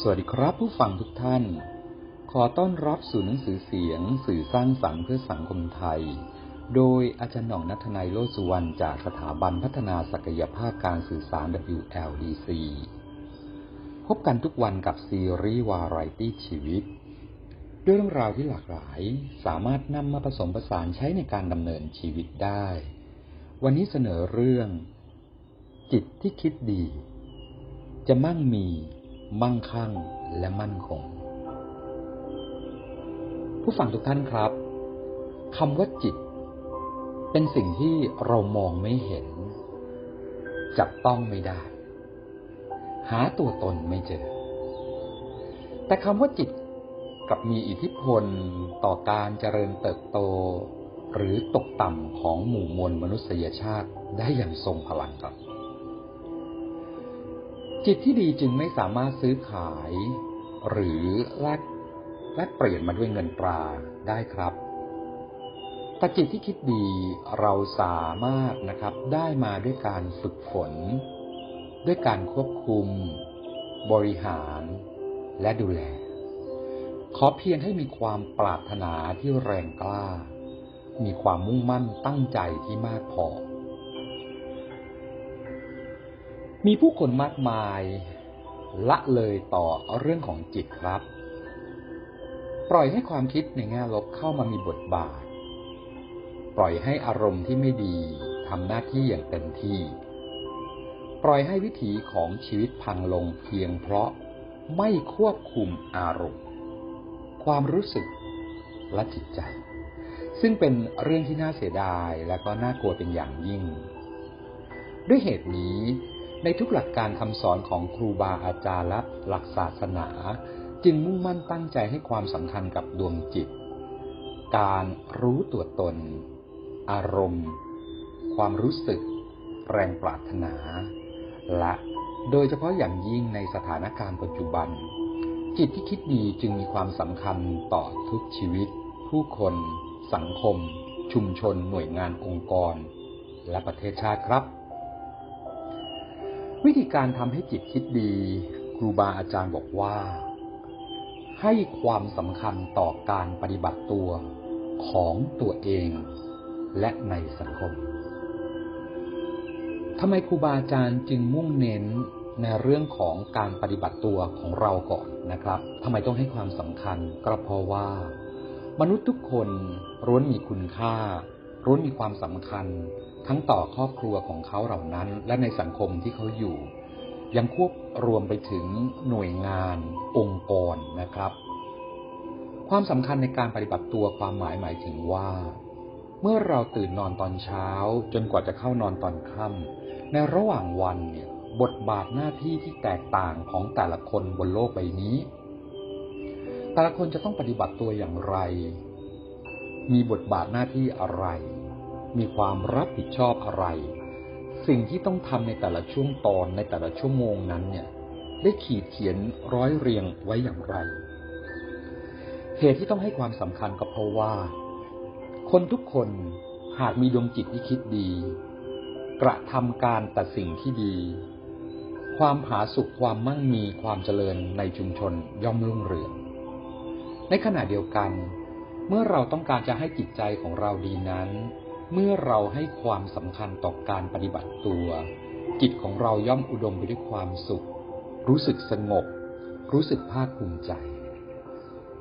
สวัสดีครับผู้ฟังทุกท่าน ขอต้อนรับสู่หนังสือเสียงสื่อสร้างสรรค์เพื่อสังคมไทย โดยอาจารย์หน่องนัทนายโลสุวรรณจากสถาบันพัฒนาศักยภาพการสื่อสาร WLDC พบกันทุกวันกับซีรีส์วาไรตี้ชีวิต ด้วยเรื่องราวที่หลากหลายสามารถนำมาผสมผสานใช้ในการดำเนินชีวิตได้ วันนี้เสนอเรื่อง จิตที่คิดดี จะมั่งมี มั่งคั่งและมั่นคง ผู้ฟังทุกท่านครับคำว่าจิต เป็นสิ่งที่เรามองไม่เห็น จับต้องไม่ได้ หาตัวตนไม่เจอ แต่คำว่าจิตกลับมีอิทธิพลต่อการเจริญเติบโต หรือตกต่ำของหมู่มวลมนุษยชาติได้อย่างทรงพลังครับ จิตที่ดีจึงไม่สามารถซื้อขาย หรือแลกแลกเปลี่ยนมาด้วยเงินตราได้ครับแต่จิตที่คิดดีเราสามารถนะครับได้มาด้วยการฝึกฝน ด้วยการควบคุม บริหาร และดูแล ขอเพียงให้มีความปรารถนาที่แรงกล้า มีความมุ่งมั่นตั้งใจที่มากพอ มีผู้คนมากมายละเลยต่อเรื่องของจิตครับ ปล่อยให้ความคิดในแง่ลบเข้ามามีบทบาท ปล่อยให้อารมณ์ที่ไม่ดีทำหน้าที่อย่างเต็มที่ ปล่อยให้วิถีของชีวิตพังลงเพียงเพราะไม่ควบคุมอารมณ์ ความรู้สึกและจิตใจ ซึ่งเป็นเรื่องที่น่าเสียดายและก็น่ากลัวเป็นอย่างยิ่ง ด้วยเหตุนี้ ในทุกหลักการคำสอนของครูบาอาจารย์และหลักศาสนา จึงมุ่งมั่นตั้งใจให้ความสำคัญกับดวงจิต การรู้ตัวตน อารมณ์ ความรู้สึก แรงปรารถนา และโดยเฉพาะอย่างยิ่งในสถานการณ์ปัจจุบัน จิตที่คิดดีจึงมีความสำคัญต่อทุกชีวิต ผู้คน สังคม ชุมชน หน่วยงานองค์กร และประเทศชาติครับ วิธีการทำให้จิตคิดดี ครูบาอาจารย์บอกว่า ให้ความสำคัญต่อการปฏิบัติตัวของตัวเองและในสังคมทำไมครูบาอาจารย์จึงมุ่งเน้นในเรื่องของการปฏิบัติตัวของเราก่อนนะครับทำไมต้องให้ความสำคัญก็เพราะว่า มนุษย์ทุกคนร้วนมีคุณค่าร้วนมีความสำคัญ ทั้งต่อครอบครัวของเขาเหล่านั้น และในสังคมที่เขาอยู่ ยังควบรวมไปถึงหน่วยงาน องค์กรนะครับ ความสำคัญในการปฏิบัติตัวความหมายหมายถึงว่า เมื่อเราตื่นนอนตอนเช้า จนกว่าจะเข้านอนตอนค่ำในระหว่างวันเนี่ยบทบาทหน้าที่ที่แตกต่างของแต่ละคนบนโลกใบนี้ แต่ละคนจะต้องปฏิบัติตัวอย่างไร มีบทบาทหน้าที่อะไร มีความรับผิดชอบอะไร สิ่งที่ต้องทำในแต่ละช่วงตอนในแต่ละชั่วโมงนั้นเนี่ย ได้ขีดเขียนร้อยเรียงไว้อย่างไร เหตุที่ต้องให้ความสำคัญก็เพราะว่า คนทุกคนหากมีดวงจิตที่คิดดี กระทำการแต่สิ่งที่ดี ความผาสุกความมั่งมีความเจริญในชุมชนย่อมรุ่งเรือง ในขณะเดียวกัน เมื่อเราต้องการจะให้จิตใจของเราดีนั้น เมื่อเราให้ความสำคัญต่อการปฏิบัติตัว จิตของเราย่อมอุดมไปด้วยความสุข รู้สึกสงบ รู้สึกภาคภูมิใจ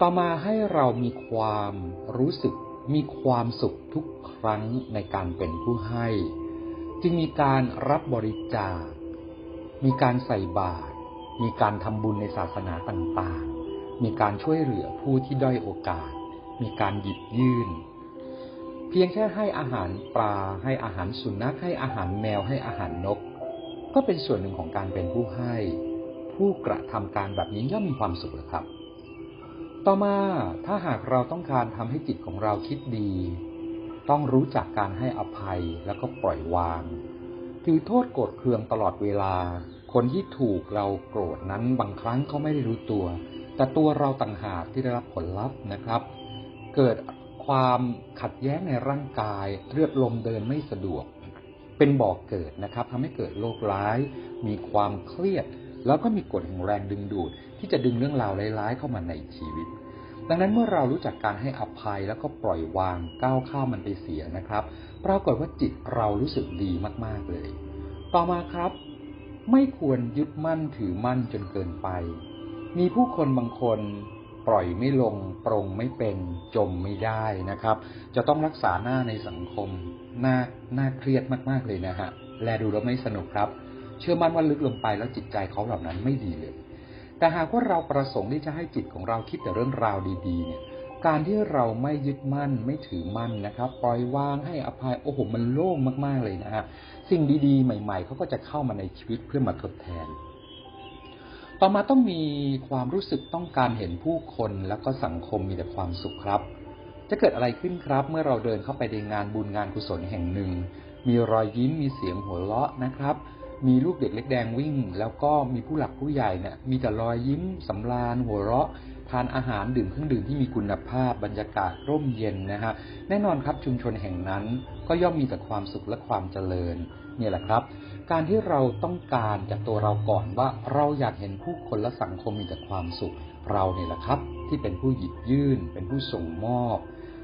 ต่อมาให้เรามีความรู้สึกมีความสุขทุกครั้งในการเป็นผู้ให้ จึงมีการรับบริจาค มีการใส่บาตร มีการทำบุญในศาสนาต่างๆ มีการช่วยเหลือผู้ที่ด้อยโอกาส มีการหยิบยื่น เพียงแค่ให้อาหารปลา ให้อาหารสุนัขให้อาหารแมวให้อาหารนก ก็เป็นส่วนหนึ่งของการเป็นผู้ให้ ผู้กระทำการแบบนี้ย่อมมีความสุขแล้วครับ ต่อมาถ้าหากเราต้องการทำให้จิตของเราคิดดี ต้องรู้จักการให้อภัยแล้วก็ปล่อยวาง ถือโทษโกรธเคืองตลอดเวลา คนที่ถูกเราโกรธนั้นบางครั้งเขาไม่ได้รู้ตัว แต่ตัวเราต่างหากที่ได้รับผลลัพธ์นะครับ เกิด ความขัดแย้งในร่างกาย เลือดลมเดินไม่สะดวก เป็นบ่อกเกิดนะครับทำให้เกิดโรคร้าย มีความเครียด แล้วก็มีกฎแห่งแรงดึงดูด ที่จะดึงเรื่องราวร้ายๆเข้ามาในชีวิต ดังนั้นเมื่อเรารู้จักการให้อภัยแล้วก็ปล่อยวางก้าวข้ามมันไปเสียนะครับ ปรากฏว่าจิตเรารู้สึกดีมากๆเลย ต่อมาครับ ไม่ควรยึดมั่นถือมั่นจนเกินไป มีผู้คนบางคน ปล่อยไม่ลง ปรงไม่เป็นจมไม่ได้นะครับ จะต้องรักษาหน้าในสังคมน่าน่าเครียดมากๆเลยนะฮะแลดูแล้วไม่สนุกครับ เชื่อมั่นว่าลึกลงไปแล้วจิตใจเขาเหล่านั้นไม่ดีเลย แต่หากว่าเราประสงค์ที่จะให้จิตของเราคิดแต่เรื่องราวดีๆ เนี่ย การที่เราไม่ยึดมั่นไม่ถือมั่นนะครับ ปล่อยวางให้อภัยโอ้โหมันโล่งมากๆเลยนะฮะสิ่งดีๆ ใหม่ ๆเขาก็จะเข้ามาในชีวิตเพื่อมาทดแทน ต่อมาต้องมีความรู้สึกต้องการเห็นผู้คนแล้วก็สังคมมีแต่ความสุขครับ จะเกิดอะไรขึ้นครับ เมื่อเราเดินเข้าไปในงานบุญงานกุศลแห่งหนึ่ง มีรอยยิ้มมีเสียงหัวเราะนะครับ มีลูกเด็กเล็กแดงวิ่ง แล้วก็มีผู้หลักผู้ใหญ่เนี่ยมีแต่รอยยิ้มสำราญหัวเราะทานอาหารดื่มเครื่องดื่มที่มีคุณภาพบรรยากาศร่มเย็นนะฮะแน่นอนครับชุมชนแห่งนั้นก็ย่อมมีแต่ความสุขและความเจริญเนี่ยแหละครับ การที่เราต้องการจากตัวเราก่อนว่าเราอยากเห็นผู้คนและสังคมมีแต่ความสุข เราเนี่ยแหละครับ ที่เป็นผู้หยิบยื่น เป็นผู้ส่งมอบ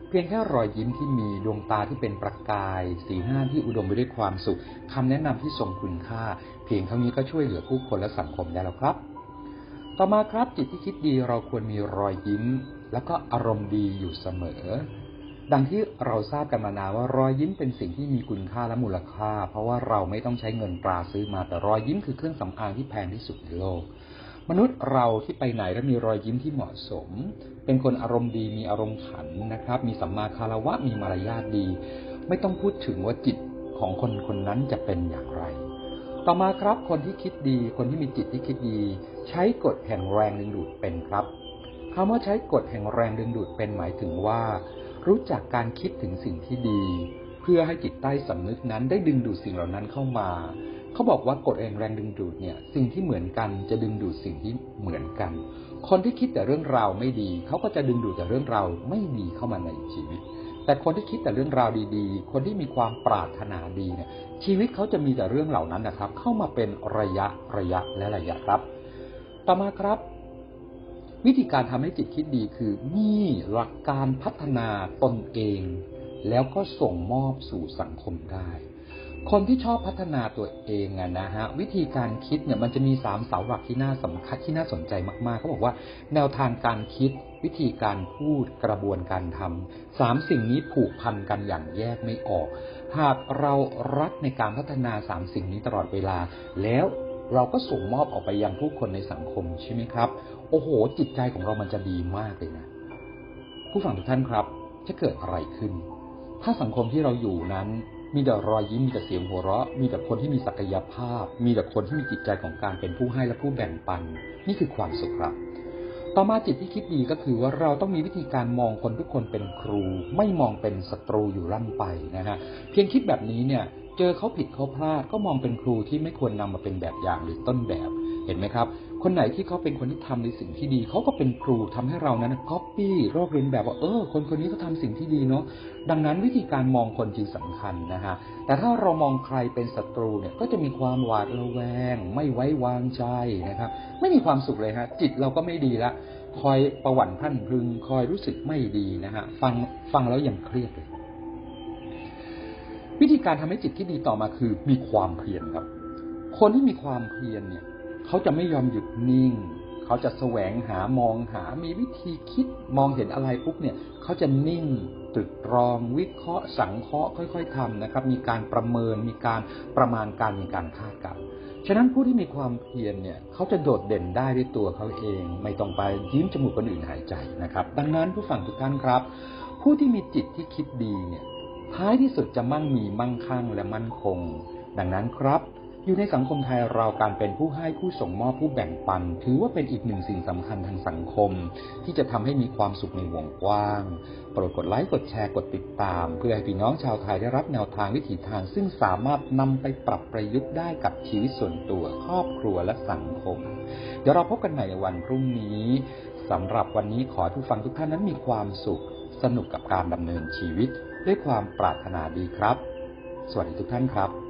เพียงแค่รอยยิ้มที่มีดวงตาที่เป็นประกาย สีหน้าที่อุดมไปด้วยความสุขคำแนะนำที่ทรงคุณค่า เพียงเท่านี้ก็ช่วยเหลือผู้คนและสังคมได้แล้วครับ ต่อมาครับจิตที่คิดดีเราควรมีรอยยิ้ม แล้วก็อารมณ์ดีอยู่เสมอ ดังที่เราทราบกันมานานว่ารอยยิ้มเป็นสิ่งที่มีคุณค่าและมูลค่า เพราะว่าเราไม่ต้องใช้เงินตราซื้อมาแต่รอยยิ้มคือเครื่องสำอางที่แพงที่สุดในโลก มนุษย์เราที่ไปไหนแล้วมีรอยยิ้มที่เหมาะสม เป็นคนอารมณ์ดีมีอารมณ์ขันนะครับ มีสัมมาคารวะมีมารยาทดี ไม่ต้องพูดถึงว่าจิตของคนคนนั้นจะเป็นอย่างไร ต่อมาครับคนที่คิดดี คนที่มีจิตที่คิดดี ใช้กฎแห่งแรงดึงดูดเป็นครับคำว่าใช้กฎแห่งแรงดึงดูดเป็นหมายถึงว่า รู้จักการคิดถึงสิ่งที่ดี เพื่อให้จิตใต้สำนึกนั้นได้ดึงดูดสิ่งเหล่านั้นเข้ามา เขาบอกว่ากฎแห่งแรงดึงดูดเนี่ย สิ่งที่เหมือนกันจะดึงดูดสิ่งที่เหมือนกัน คนที่คิดแต่เรื่องราวไม่ดี เขาก็จะดึงดูดแต่เรื่องราวไม่ดีเข้ามาในชีวิต แต่คนที่คิดแต่เรื่องราวดีๆ คนที่มีความปรารถนาดีเนี่ย ชีวิตเขาจะมีแต่เรื่องเหล่านั้นนะครับ เข้ามาเป็นระยะระยะและระยะครับ ต่อมาครับ วิธีการทำให้จิตคิดดีคือมีหลักการพัฒนาตนเอง แล้วก็ส่งมอบสู่สังคมได้ คนที่ชอบพัฒนาตัวเองอะนะฮะวิธีการคิดเนี่ยมันจะมีสามเสาหลักที่น่าสำคัญที่น่าสนใจมากๆเขาบอกว่า แนวทางการคิดวิธีการพูดกระบวนการทำสามสิ่งนี้ผูกพันกันอย่างแยกไม่ออก หากเรารักในการพัฒนาสามสิ่งนี้ตลอดเวลา แล้ว เราก็ส่งมอบออกไปยังผู้คนในสังคมใช่ไหมครับ โอ้โห จิตใจของเรามันจะดีมากเลยนะ ผู้ฟังทุกท่านครับ จะเกิดอะไรขึ้น ถ้าสังคมที่เราอยู่นั้น มีแต่รอยยิ้ม มีแต่เสียงหัวเราะ มีแต่คนที่มีศักยภาพ มีแต่คนที่มีจิตใจของการเป็นผู้ให้และผู้แบ่งปัน นี่คือความสุขครับ ต่อมาจิตที่คิดดีก็คือว่าเราต้องมีวิธีการมองคนทุกคนเป็นครู ไม่มองเป็นศัตรูอยู่ร่ำไปนะฮะ เพียงคิดแบบนี้เนี่ย เจอเขาผิดเขาพลาดก็มองเป็นครูที่ไม่ควรนำมาเป็นแบบอย่างหรือต้นแบบเห็นไหมครับ คนไหนที่เขาเป็นคนที่ทำในสิ่งที่ดี เขาก็เป็นครูทำให้เรานั้นก๊อปปี้รอบเรียนแบบว่า เออ คนคนนี้เขาทาสิ่งที่ดีเนาะ ดังนั้นวิธีการมองคนจึงสำคัญนะฮะ แต่ถ้าเรามองใครเป็นศัตรูเนี่ย ก็จะมีความหวาดระแวง ไม่ไว้วางใจนะครับ ไม่มีความสุขเลยฮะ จิตเราก็ไม่ดีละ คอยประหวั่นพรั่นพึง คอยรู้สึกไม่ดีนะฮะ ฟังฟังแล้วยังเครียดเลย วิธีการทำให้จิตที่ดีต่อมาคือ มีความเพียรครับ คนที่มีความเพียรเนี่ย เขาจะไม่ยอมหยุดนิ่ง เขาจะแสวงหามองหา มีวิธีคิดมองเห็นอะไรปุ๊บเนี่ย เขาจะนิ่งตรึกตรองวิเคราะห์ สังเคราะห์ค่อยๆทำนะครับ มีการประเมินมีการประมาณการมีการคาดการณ์ฉะนั้นผู้ที่มีความเพียรเนี่ยเขาจะโดดเด่นได้ด้วยตัวเขาเอง ไม่ต้องไปยืมจมูกคนอื่นหายใจนะครับ ดังนั้นผู้ฟังทุกท่านครับ ผู้ที่มีจิตที่คิดดีเนี่ย ท้ายที่สุดจะมั่งมีมั่งคั่งและมั่นคง ดังนั้นครับ อยู่ในสังคมไทยเราการเป็นผู้ให้ผู้ส่งมอบผู้แบ่งปัน ถือว่าเป็นอีกหนึ่งสิ่งสำคัญทางสังคม ที่จะทำให้มีความสุขในวงกว้างโปรดกดไลค์กดแชร์กดติดตาม เพื่อให้พี่น้องชาวไทยได้รับแนวทางวิถีทาง ซึ่งสามารถนำไปปรับประยุกต์ได้กับชีวิตส่วนตัวครอบครัวและสังคม เดี๋ยวเราพบกันใหม่ในวันพรุ่งนี้สำหรับวันนี้ขอให้ผู้ฟังทุกท่านนั้นมีความสุข สนุกกับการดำเนินชีวิต ด้วยความปรารถนาดีครับ สวัสดีทุกท่านครับ